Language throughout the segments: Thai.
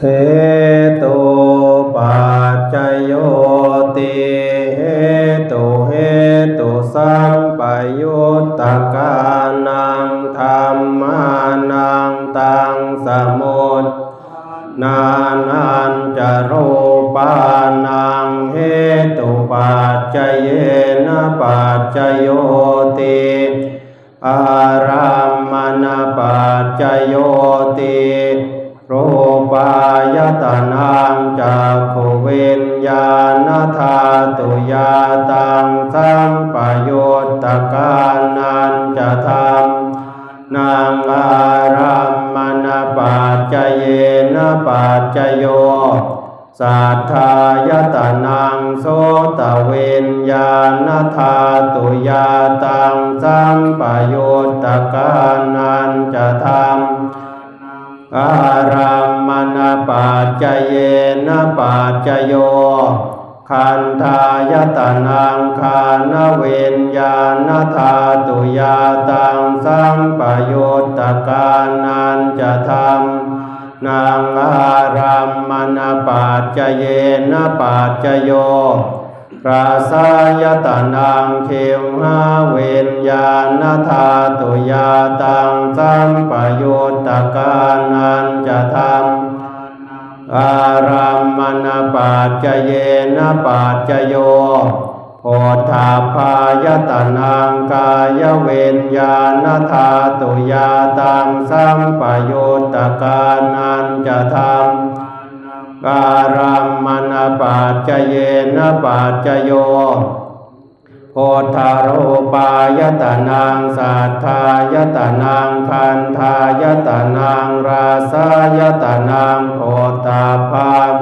เหตุปัจจโยติ สัทธายตนังโสตเวนญาณธาตุยาตังสัมปโยตตกานันจะทำอารัมมณปัจจเยนะปัจจโยคันธายตนังคานเวนญาณธาตุยาตังสัมปโยตตกานันจะทำ นางอารัมมณปัจจเยนปัจจโยปราสายตนังเขมหาเวนญาณธาตุยาตังสัมปยุตตกานันจะทำอารัมมณปัจจเยนปัจจโย โพธาพายตนังกายเวนญาณธาตุยาตังสัมปโยตกานันจะทำการัมมณปัจจเยนปัจจโยโพธาโรปายตนังสัทธายตนังคันธายตนังราสายตนังโพธาภาม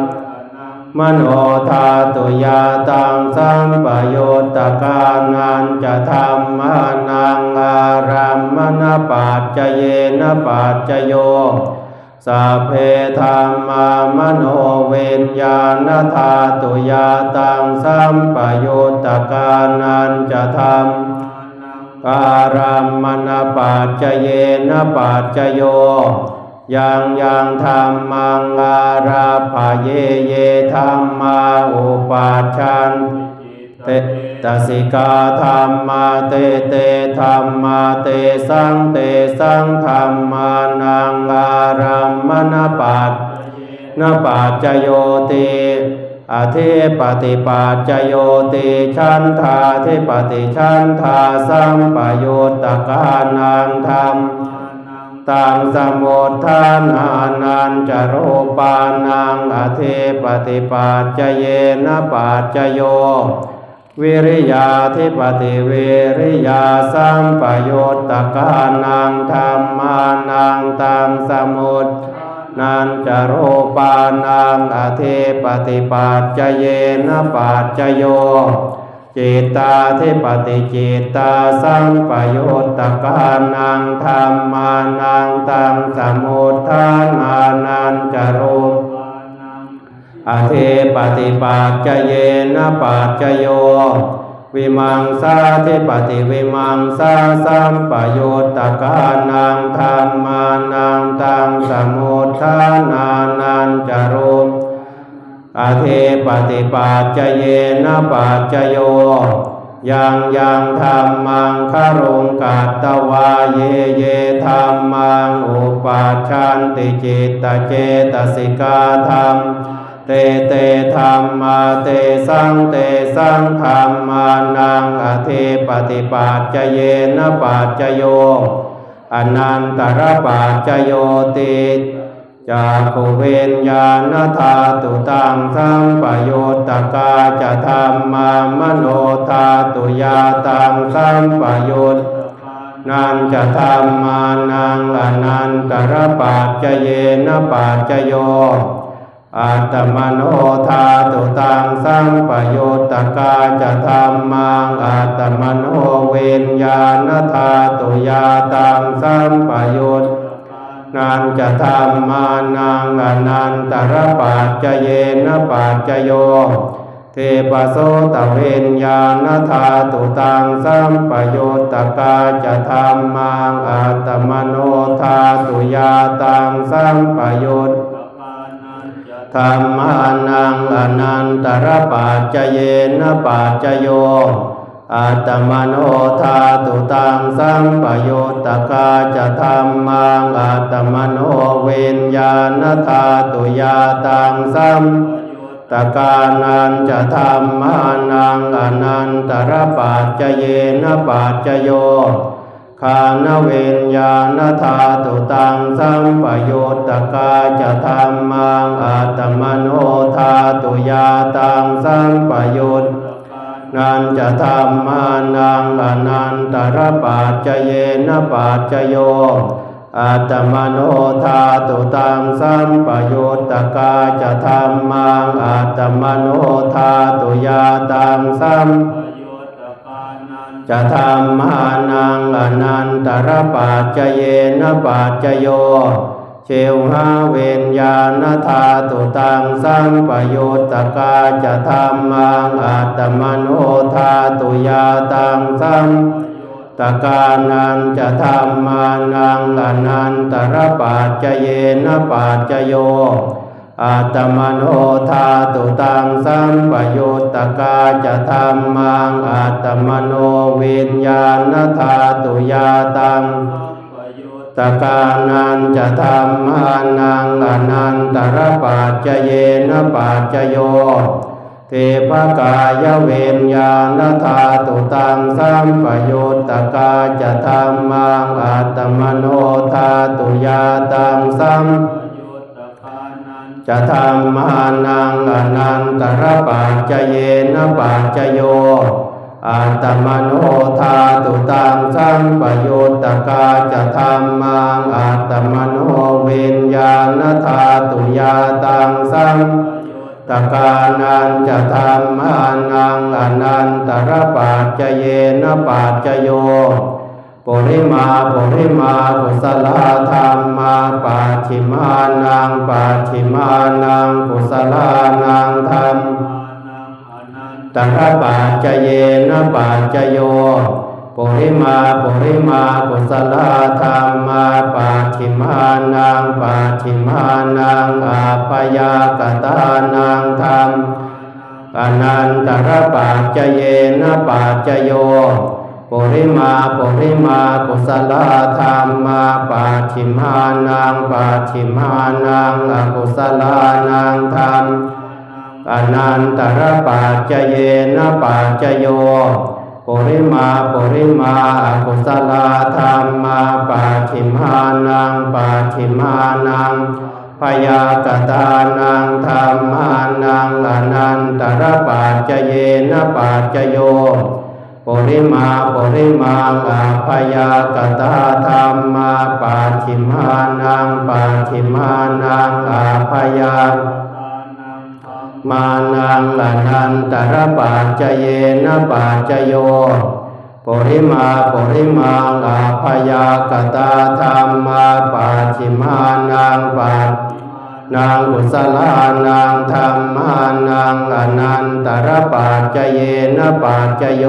มโนธาตุยาตังสัมปโยตตกานันจะธรรมานังอารัมมณปัจเยนะปัจโยสัพเพธรรมามโนเวนญาณธาตุยาตังสัมปโยตตกานันจะทำการัมมณปัจเยนะปัจจโย ยังยังธรรมังอาราภาเยเยธรรมาอุปัชชันเตตสิกาธรรมาเตเตธรรมาเตสังเตสังธรรมานังอารัมมณปัตนปัจจโยติอธิปติปัจจโยติชันธาธิปติชันธาสัมปโยตตกานังธรรม ตังสมุทฐานานันจโรปานังอเทปฏิปัจจเยนะปัจจโย วิริยาธิปฏิเวริยาสัมปโยตตะกานังธรรมานังตังสมุทนันจโรปานังอเทปฏิปัจจเยนะปัจจโย จิตตาธิปฏิจิตตาสัมปโยตตกานังธรรมานังตังสมุทฐานานันจารุอเทปฏิปัจจเยนะปัจจโย วิมังสาธิปฏิวิมังสาสัมปโยตตกานังธรรมานังตังสมุทฐานานันจารุ อาเทปฏิปัจจเยนะปัจจโยยังยังธรรมังคารุงกัตตวาเยเยธรรมังอุปัชชันติจิตตเจตสิกาธรรม เตเตธรรมาเตสังเตสังธรรมานังอเทปฏิปัจจเยนะปัจจโยอนันตระปัจจโยติ จากขเวนญาณธาตุตังสัมปโยุตตกาจะธรรมามโนธาตุยาตังสัมปโยุตนันจะธรรมานังอนันตระปัจเยนปัจจโยอัตมโนธาตุตังสัมปโยุตตกาจะธรรมังอัตมโนเวนญาณธาตุยาตังสัมปโยุต นันจะธรรมานังอนันตรปัจจเยนะปัจจโย เทปโสตเวนญาณธาตุตังสัมปโยตตะกาจะธรรมังอัตมโนธาตุยาตังสัมปโยตธรรมานังอนันตรปัจจเยนะปัจจโย อาตมโนธาตุตังสัมปโยตกาจะธรรมังอาตมโนเวิญญาณธาตุยาตังสัมตกานันจะธรรมานังอนันตรปัจจเยนปัจจโยคานเวิญญาณธาตุตังสัมปโยตกาจะธรรมังอาตมโนธาตุยาตังสัมปโยุต นันจะธรรมานังอนันตรปัจจเยนปัจจโยอาตมโนธาตุตังสัมปยุตตกาจะธรรมังอาตมโนธาตุยาตังสัมจะธรรมานังอนันตรปัจจเยนปัจจโย เชวหาเวนญาณธาตุตังสัมปโยุตตกาจะธรรมังอาตมโนธาตุยาตังสัมตกานันจะธรรมานังอนันตรปัจจเยนปัจจโยอาตมโนธาตุตังสัมปยุตตกาจะธรรมังอาตมโนวิญญาณธาตุยาตัง ตกานันจะธรรมานังอนันตรปัจจเยนปัจจโยเทปกายเวนญาณธาตุตังสัมปโยตตกาจะธรรมังอาตมโนธาตุยาตังสัมจะธรรมานังอนันตรปัจจเยนปัจจโย อาตมโนธาตุตังสัมปโยุตตกาจะธรรมังอาตมโนเวิญญาณธาตุยาตังสัมตกานันจะธรรมานังอนันตรปัจจเยนปัจจโยปุริมาปุริมากุศลธรรมาปาชิมานังปาชิมานังกุศลานังธรรม ตระปาจเยนะปาจโยปุริมาปุริมากุศลาธรรมาปาชิมานังปาชิมานังอาปยากตานังธรรมอนันตระปัจเยนะปัจโยปุริมาปุริมากุศลาธรรมาปาชิมานังปาชิมานังอกุศลานังธรรม อนันตรปัจจเยนะปัจจโยปุริมาปุริมาอกุศลธรรมาปาชิมานังปาชิมานังพยากตานังธรรมานังอนันตรปัจจเยนะปัจจโยปุริมาปุริมาอาพยากตาธรรมาปาชิมานังปาชิมานังอาพยา มานังอนันตระปัจจเยนะปัจจโยปุริมาปุริมาอาพยากตาธรรมาปาชิมานังปานางกุศลานังธรรมานังอนันตรปัจจเยนะปัจจโย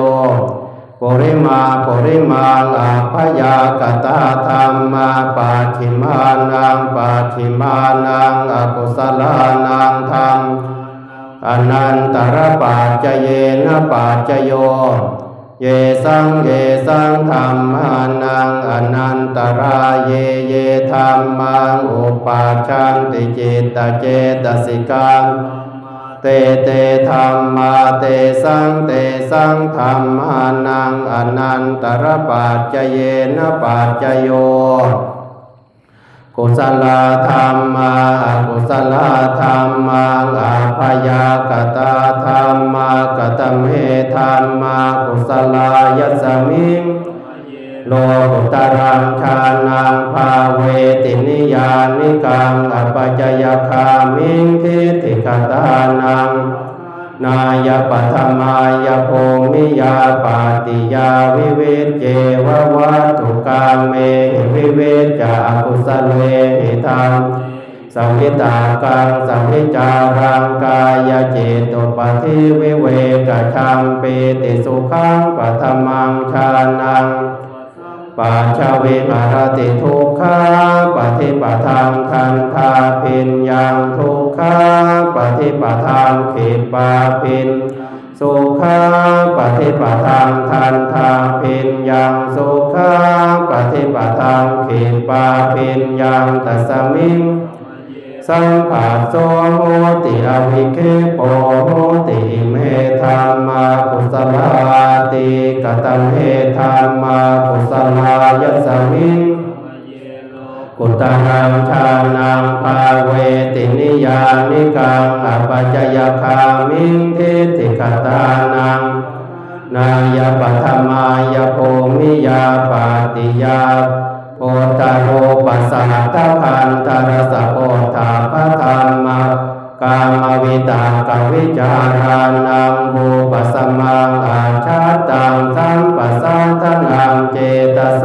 ปุริมาปุริมาอาพยากตาธรรมาปาชิมานังปาชิมานังอกุศลานังธรรม อนันตรปัจจเยนะปัจจโย เยสังเยสังธรรมานังอนันตรายเยเยธรรมังอุปาชันติจิตตเจตสิกังเตเตธรรมาเตสังเตสังธรรมานังอนันตรปัจจเยนะปัจจโย กุศลธรรมาอกุศลธรรมาอาพยากตาธรรมากตเมธรรมากุศลายัสมิงโลกุตรังชานังภาเวตินิยานิกังอปัจจยคามิงทิฏฐิกตานัง นายปัทมายโพมิยาปาติยาวิเวเจววัตถุกาเมวิเวจากุสเลหิธรรมสัมพิตากังสัมพิจารังกายเจตุปฏิวิเวกชัมเปติสุขังปัทมังชานัง ปัจจเวมารติทุกขาปฏิปทางคันธาปินยังทุกขาปฏิปทางขิปาปินสุขาปฏิปทางทันธาปินยังสุขาปฏิปทางขิปาปินยังตัสมิง สัมผัสโสโหติอวิเคโปโหติเมธรรมากุสลาติกตัมเมธรรมากุสลายัสมิงกุตรังชานังภาเวตินิยานิกังอปัจจยคามิงเทิฏฐิกตานังนายปัทมายโพมิยาปาติยา โพตโรปัสสะทะพันตรสะโพธาพะธรรมกามวิตากวิจารานังบูปัสสมังอาชาตังสัมปัสสัทนังเจตโส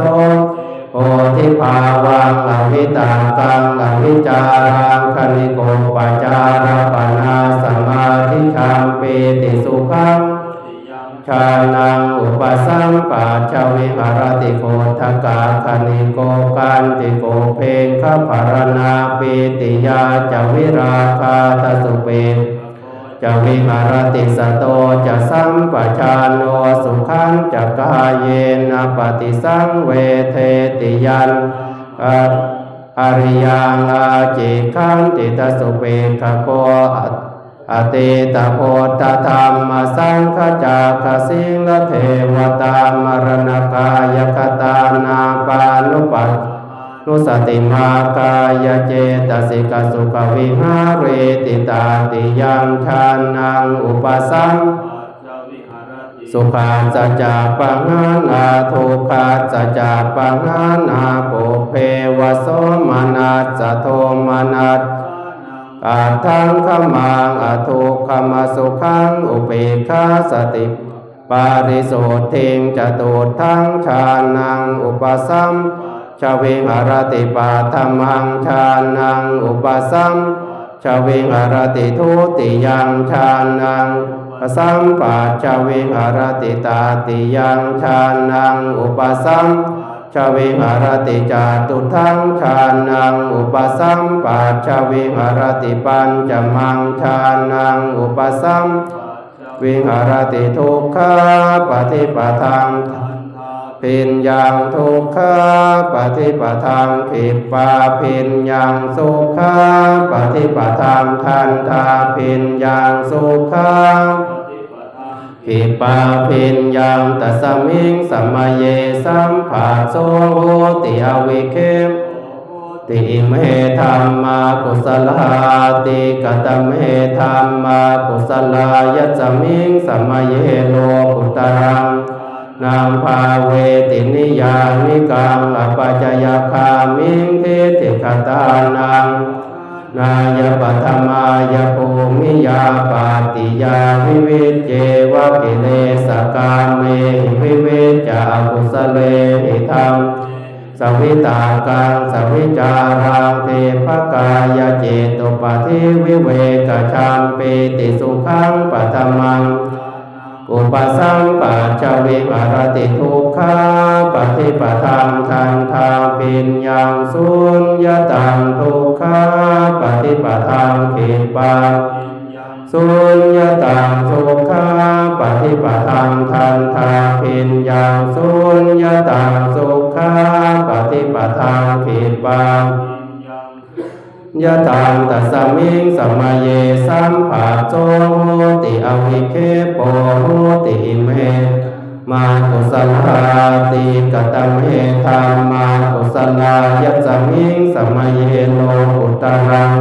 โพธิภาวังอวิตากังอวิจารังคณิโกปจารปนาสมาธิชังเปติสุขัง ชานังอุปสัมปัจจวิหารติโกทกาคณิโกกันติโกเพงขปารณาปิติยาจวิราคาตสุเปจะวิหารติสโตจะสัมปชานโนสุขังจะกายเยนะปฏิสังเวเทติยันอริยังอาจิขังติตสุเปขโก อตอติตโพธธรรมสังฆจากสิงเทวตามรณกายคตานาปานุปัสนุสติมากายเจตสิกสุขวิหาเรติตาติยังชานังอุปสัมสุขาสัจจะปังานาทุขาสัจจะปังานาปุเพวโสมนัสโทมนัส อาทังขมังอทุกขมสุขังอุเบกขาสติปาริโสทิงจตุทังชานังอุปสัมชาวิหารติปาธรรมังชานังอุปสัมชาวิหารติทุติยังชานังสัมปัจจวิหารติตาติยังชานังอุปสัม ชาวิหารติจาตุทังชานังอุปสัมปัจชาวิหารติปัญจมังชานังอุปสัมวิหารติทุกขาปฏิปทังพินยังทุกขาปฏิปทังผิดปาพินยังสุขาปฏิปทังทันทาพินยังสุขา ปิปาพินยังตัสมิงสัมมาเยสัมภาโสโหติอวิเคมติเมธรรมากุสลาติกตเมธรรมากุสลายัสมิงสัมมาเยโลกุตรังนามภาเวตินิยานิกังอปัจจยคามิงเทติคตานัง นายปัตมายภูมิยาปาติยาวิเวเจวะกิเลสกาเมหิวิวิจากุสเลหิธรรมสวิตากังสวิจารังเทภกายเจตุปะทิวิเวกชามปิติสุขังปัตมัง อุปสัมปัจจวิหารติทุกขาปฏิปทังทันทาปิญญังสุญญตังทุกขาปฏิปทังขิปาสุญญตังทุกขาปฏิปทังทันทาปิญญังสุญญตังสุขาปฏิปทังขิปา ยะตังตัสสมิงสัมมาเยสัมภาโจโหติอวิเคโปโหติเมมากุสลาติกตเมธรรมากุสลายัสสมิงสัมมาเยโลกุตรัง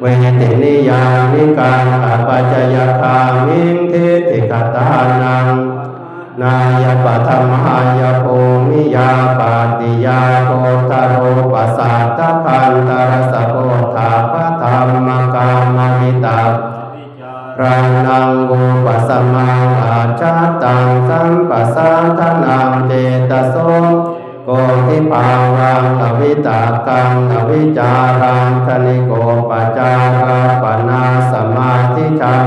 เวตินิยานิกังอปัจจยคามิงเทติกตานัง นายปัทมายภูมิยาปาติยาโกตโรปัสสัตตคันตรสโพธาปธรรมกามวิตาพรังนังโกปัสสมังอาชาตังสัมปัสสัทนังเจตโสโกทิภาวังอวิตากังอวิจารังคณิโกปจจาราปนาสมาธิจัง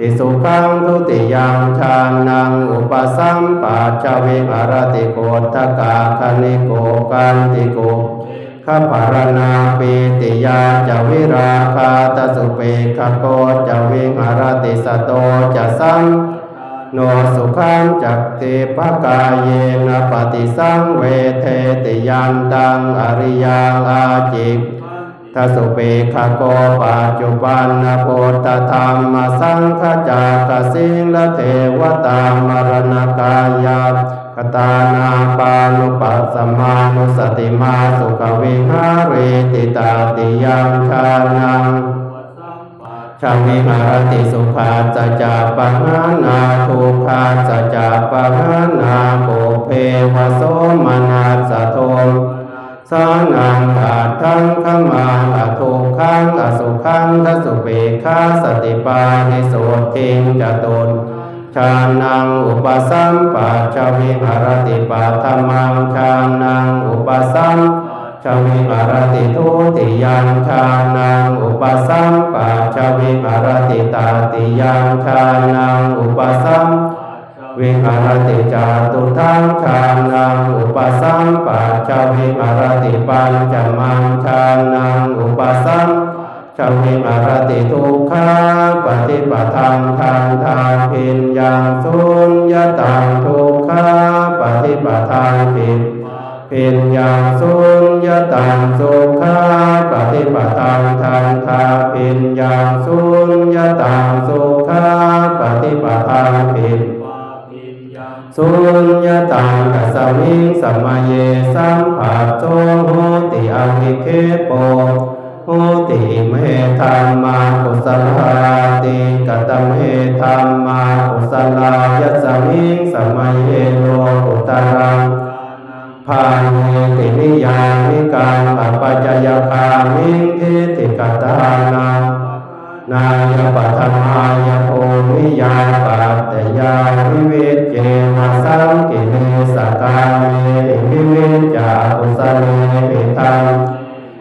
ตติสุขังทุติยามชานังอุปสัมปัจจวิหารติโกตกาคณิโกกันติโกข้ารณาปีติยาจวิราคาตสุเปขโกจวิหารติสโตจะสังโนสุขังจักติปกายเยนะปฏิสังเวเทติยันตังอริยังอาจิก ทัสุเปขโกปัจจุบันนโพธธรรมสังฆจากสิงละเทวตามรณกายาคตานาปานุปัสสมานุสติมาสุขวิหาริติตาติยังชานังชามิหารติสุขาสัจจะปะหานาทุขาสัจจะปะหานาปุเพวโสมนัสสะโท สานังอาทังขมาอทุกขังอสุขังทัสสุเปคาสติปานิโสทิงจตุนชานังอุปสัมปัจจวิหารติปัตถมังชานังอุปสัมชาวิหารติทุติยังชานังอุปสัมปัชาวิหารติตาติยังชานังอุปสัม วิหารติจาตุทังชานังอุปสัมปัชาวิหารติปัญจมังชานังอุปสัมชาวิหารติทุกขาปฏิปทังทันทานพินยังสุญญตังทุกขาปฏิปทังพินปิญญาสุญญตังสุขาปฏิปตังทันทาปิญญาสุญญตังสุขาปฏิปตังปิญ สุญญตังกัสสมิงสัมมาเยสัมผัสโตโหติอวิเคโปโหติเมธรรมากุสลาติกัตเมธรรมากุสลายัสสมิงสัมมาเยโลกุตรังพานิตินิยานิการอปัจจยคามิงทิติกตานัง นายปัตมายโพมิยาปัตตยาวิเวเจนะสังกิเลสกาเมวิเวจจากุสเลปิตัง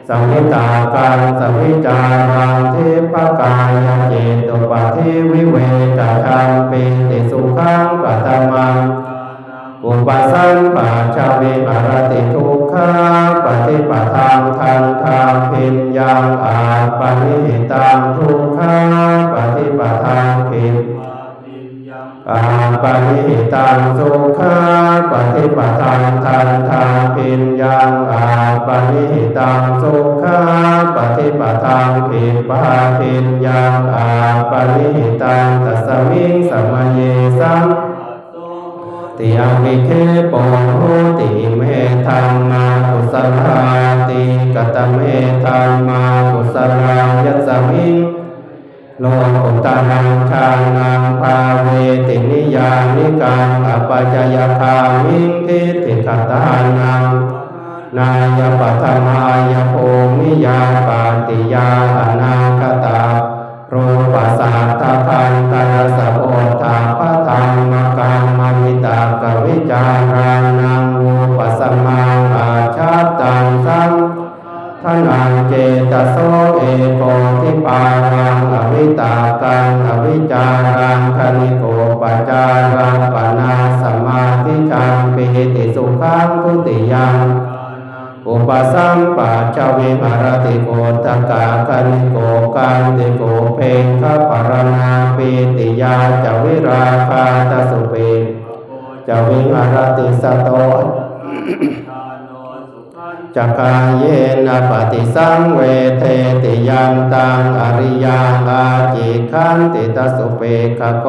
สัมมิตาการสัมมิจารังเทปกายเจตุปะทิวิเวจชังปิติสุขังปัตมัง อุปสัมปัจจวิหารติทุกขาปฏิปทางทันทางพินยังอาปนิหิตังทุกขาปฏิปทางพินอาปนิหิตังสุขาปฏิปทางทันทางพินยังอาปนิหิตังสุขาปฏิปทางพินปาพินยังอาปนิหิตังตัสมิงสัมมเยสัม ติยามิเคปโหติเมธัมมากุสลาติกตเมธัมมากุสลายัสมิงโลกุตานังชานังภาเวตินิยานิกังอปัจจยคามิงทิติกตานังนายปัทมายโพมิยาปาติยาอนาคตารูปัสสะทะพันตรสะโท่านังเจตโสเอโกทิปารังอวิตากังอวิจารังคณิโกปจารังปนาสมาธิจังปิติสุขังทุติยังอุปสัมปัจจวิหารติโกตกาคณิโกกันติโกเพงขปรณาปีติยาจวิราคาตสุเปจวิหารติสโต จักขาเยนะปฏิสังเวเทติยันตังอริยังอาจิขันติตสุเปขโก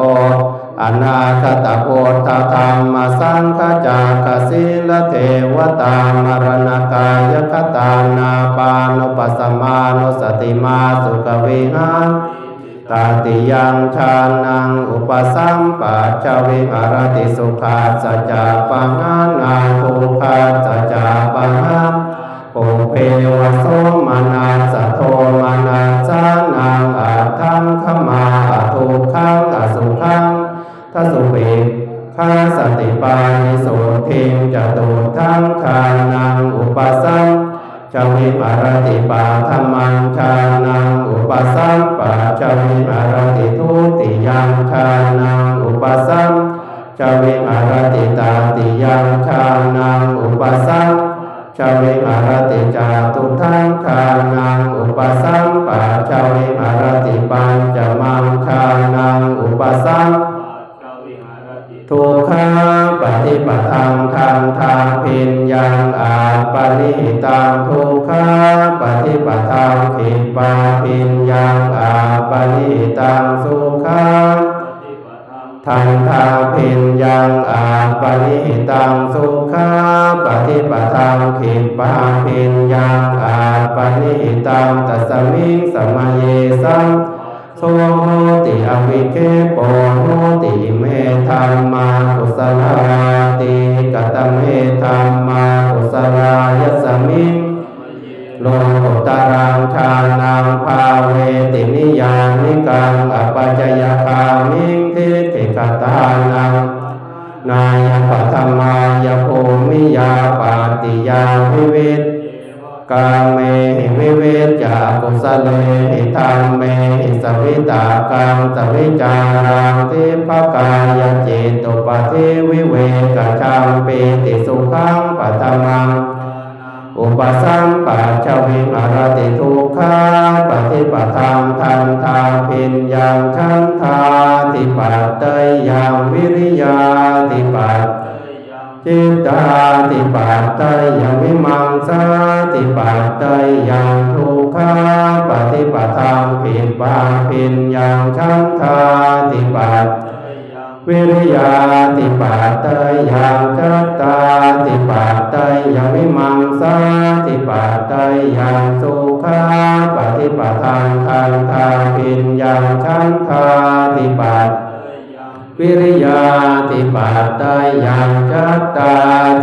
อนาคตโพธธรรมสังฆจากสิลเทวตามรณกายคตานาปานุปัสสมานุสติมาสุขวิหาร ตาติยังชานังอุปสัมปัจจวิหารติสุขาสัจจปังอานาทุกขาสัจจปังอาปุเพวะโสมานาสโทมานาสานังอาทังขมาอาทุกขังอสุขังทัสสุเปข้าสติปานิโสทิงจตุทังทานังอุปสัมจวิหารติปาธรรมังชานัง ปสัมปะจาวิหารติทุติยังคานังอุปสัมจาวิหารติตาติยังคานังอุปสัมจาวิหารติจาตุทังคานังอุปสัมปะจาวิหารติปัญจมังคานังอุปสัม ทุกขาปฏิปทังทางทางพินยังอาปริตังทุกขาปฏิปทังขิปาพินยังอาปริตังสุขาทางทางพินยังอาปริตังสุขาปฏิปทังขิปาพินยังอาปริตังตัสสมิงสมเยสังโสโหติอวิเคปโห ยังวิมังสาติปัตตยังทุกขาปฏิปทังผิดบาปินยังชันทาติปัตวิริยาติปัตตยังจัตตาติปัตตยังวิมังสาติปัตตยังสุขาปฏิปทังทันทาปินยังชันทาติปัตวิริยาติปัตตายังจัตตา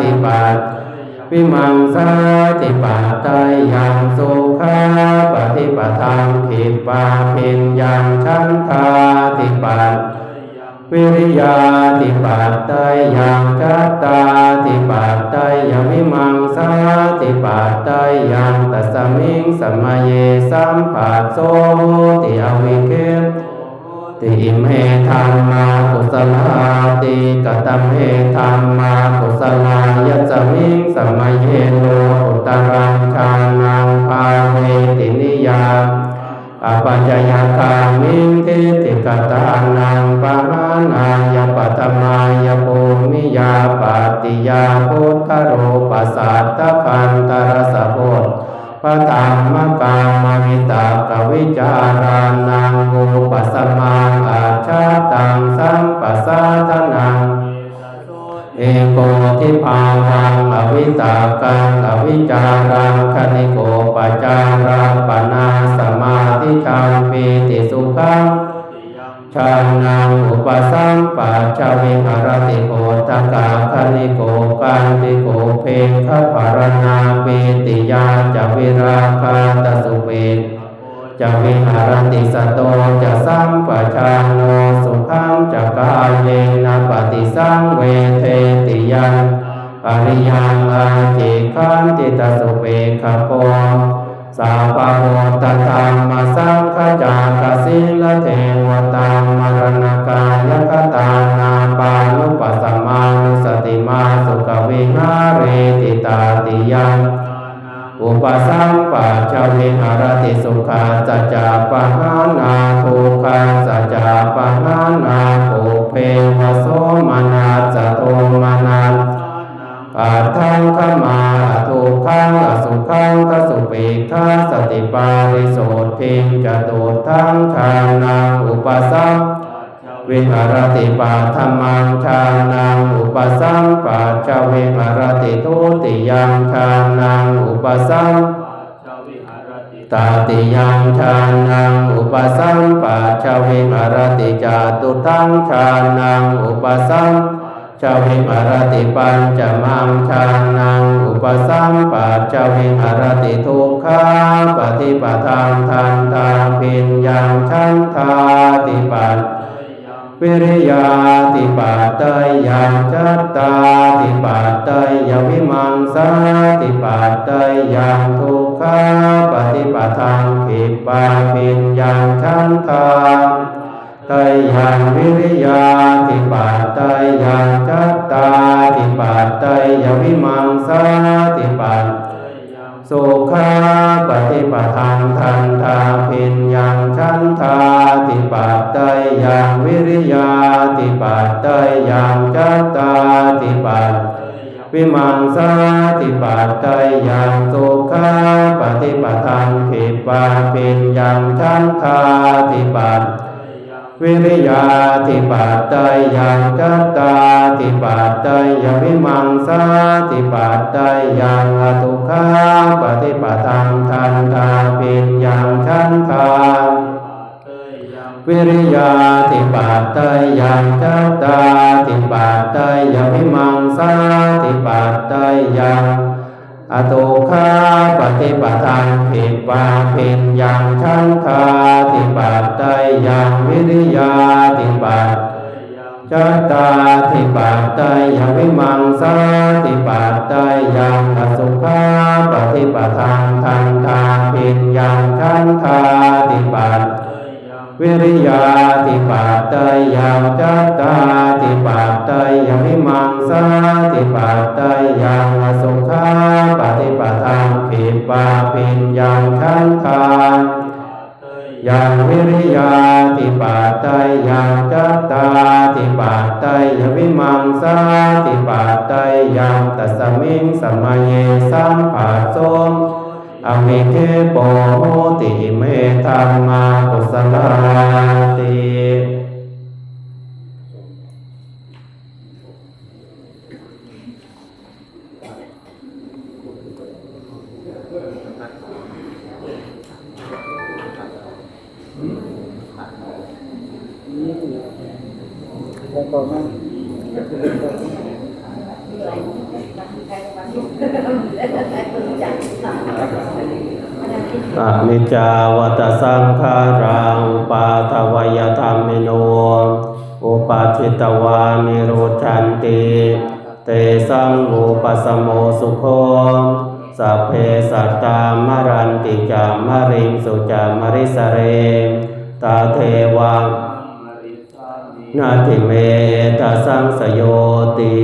ติปัต วิมังสาติปัตตายังสุขาปฏิปทังขิปาพินยังชันทาติปัตวิริยาติปัตตายังจัตตาติปัตตายังวิมังสาติปัตตายังตัสสมิงสัมมาเยสัมปัสโสติอวิเคติเมธรรมา สลาติกตเมธรรมากุสลายัสมิงสมัยเยโนอุตรังชานังภาเวตินิยาอปัญญยคามิงทิติกตานังปหานายปัตมายภูมิยาปติยาพุทธโรปัสสัตตคันตรสะโพธ พระธรรมะกังมามิตากวิจารานังอุปัสมังอาชาตังสัมปัสสะทนังเอโกทิภาวังอวิตากังอวิจารังคณิโกปัจาราปนาสมาธิชังปีติสุขังชานังอุปสัมปัจจวิหารติโกตกาคณิโกกันติ งคปารณาเปติยาจวิราคาตสุเปนจะวิหารติสโตจะสัมปชาโนสุขังจะกายเยนะปฏิสังเวเทติยังปริยังอาจิขันติตสุเปขโกสาปโมตธรรมสังขจากสิลเทวตามรณกายกตานาปานุปัส มาสุขวิหาเรติตาติยังอุปสัมปัจจวิหารติสุขาสัจจปะหานาทุขาสัจจปะหานาปุเพวโสมนาสโตมนาปัทธังขมาทุขังอสุขังทสุเปกขาสติปาริโสทิงจตุทังชานังอุปสัมป วิหารติปาธรรมังชานังอุปสัมปัจจวิหารติทุติยังชานังอุปสัมตาติยังชานังอุปสัมปัจจวิหารติจาตุทังชานังอุปสัมจวิหารติปัญจมังชานังอุปสัมปัจจวิหารติทุกขาปฏิปทางทันตาพินยังชันทาติปัต วิริยาติปัตตยยังจัตตาติปัตเตยวิมังสาติปัตตยยังทุกขาปฏิปทังขิปาปิญญังชันทาตยยังวิริยาติปัตตยยังจัตตาติปัตเตยวิมังสาติปัต สุขาปฏิปทังทันทาพินยังชันทาติปัตตยยังวิริยาติปัตตยยังจัตตาติปัตวิมังสาติปัตตยยังสุขาปฏิปทังผิปาปินยังชันทาติปัต วิริยาติปัตเตยยังจัตตาติปัตเตยวิมังสาติปัตเตยยังอตุขาปฏิปทังทันทาปิญญังชันทาวิริยาติปัตเตยยังจัตตาติปัตเตยวิมังสาติปัตเตยัง อตุขาปฏิปทังผิปาปิญญังชันทาติปัตเตยยังวิริยาติปัตจัตตาทิปัตตยวิมังสาติปัตตยังอสุขาปฏิปทังทันทาปิญญังทันทาติปัต วิริยาติปัตตยังจัตตาติปัตตยวิมังสาติปัตตยังอสุขาปฏิปทังปิปาปิญญังทันทายังวิริยาติปัตตยยังจัตตาติปัตตยวิมังสาติปัตตยังตัสมิงสมัยเยสัมปัสโส อมิเคโปโหติเมธรรมากุสลาติ อนิจจาวัตสังขาราอุปาทวยธรรมิโน อุปาทิตวานิโรชันติ เตสังอุปสมโมสุโคสัพเพสัตตามรันติจามริงสุจามริสเร ตาเทวังนาทิเมตสังสโยติ